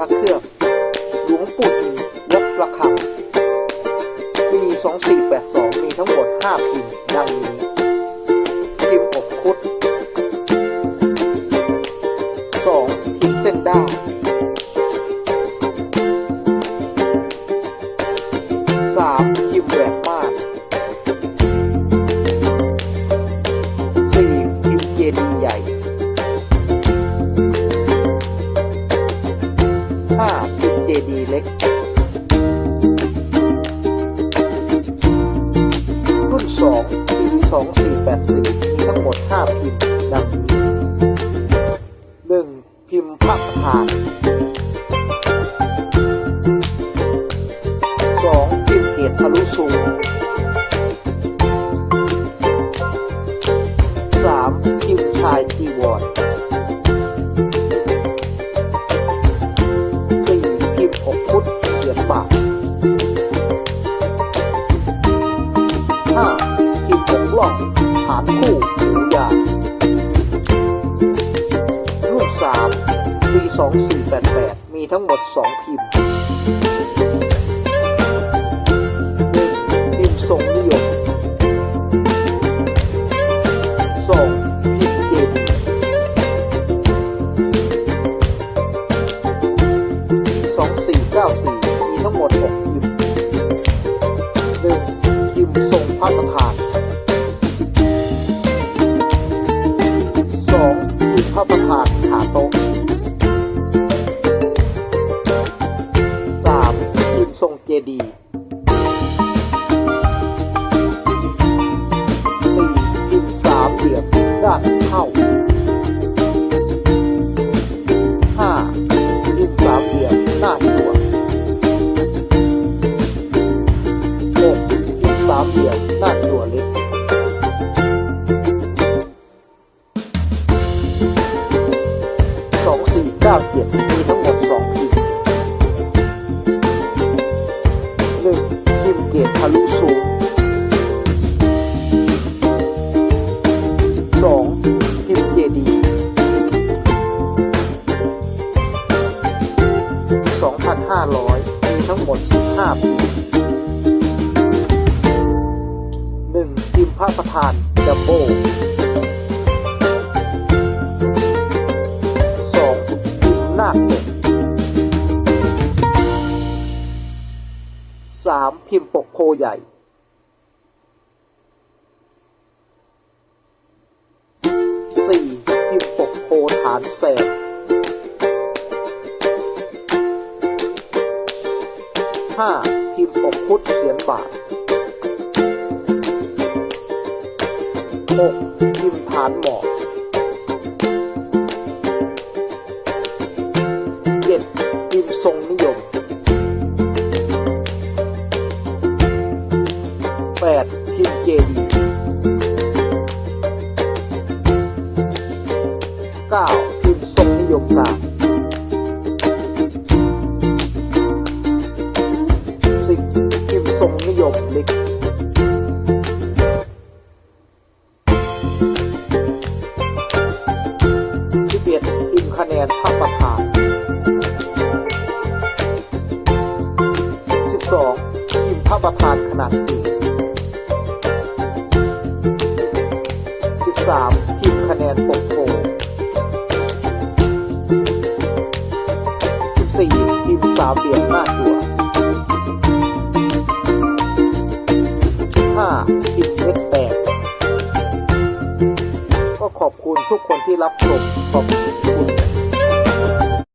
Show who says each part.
Speaker 1: พระเครื่อง หลวงปู่หีวัดประคังปี 2482 มีทั้งหมด 5 พิมพ์ดังนี้ พิมพ์อบคุด 2. พิมพ์เส้นด้า เล็กรุ่นสองปีสองสี่แปดสี่มีทั้งหมดห้าพิมพ์ดังนี้หนึ่งพิมพ์พระประธานสองพิมพ์เกตทะลุสูงสามพิมพ์ชายจีวร ล่องฐานคู่หมูยางรุ่นสามปีสองสี่แปดแปดมีทั้งหมดสองพิมพ์หนึ่งพิมพ์ทรงนิยมสองพิมพ์เจดีสองสี่เก้าสี่มีทั้งหมดหกพิมพ์หนึ่งพิมพ์ทรง 2500 มีทั้งหมด 15 ปี 1. พิมพ์พระปะธานดับโบ 2. พิมพ์นาคปก 3. พิมพ์ปกโพใหญ่สี่พิมพ์ปกโพฐานแสบ ห้าพิมพ์ปกพุทธเสียนบาทหกพิมพ์ฐานหมอกเจ็ดพิมพ์ทรงนิยมแปดพิมพ์เจดีเก้าพิมพ์ทรงนิยมกลาง ล็กสิบเอ็ดพิมคะแนนพระประธานสิบสองพิมพ์พระประธานขนาดจิ๋วสิบสามพิมพ์คะแนนปกโพสี่พิมพ์สามเหลี่ยมหน้าจั่ว คุณทุกคนที่รับชมขอบคุณ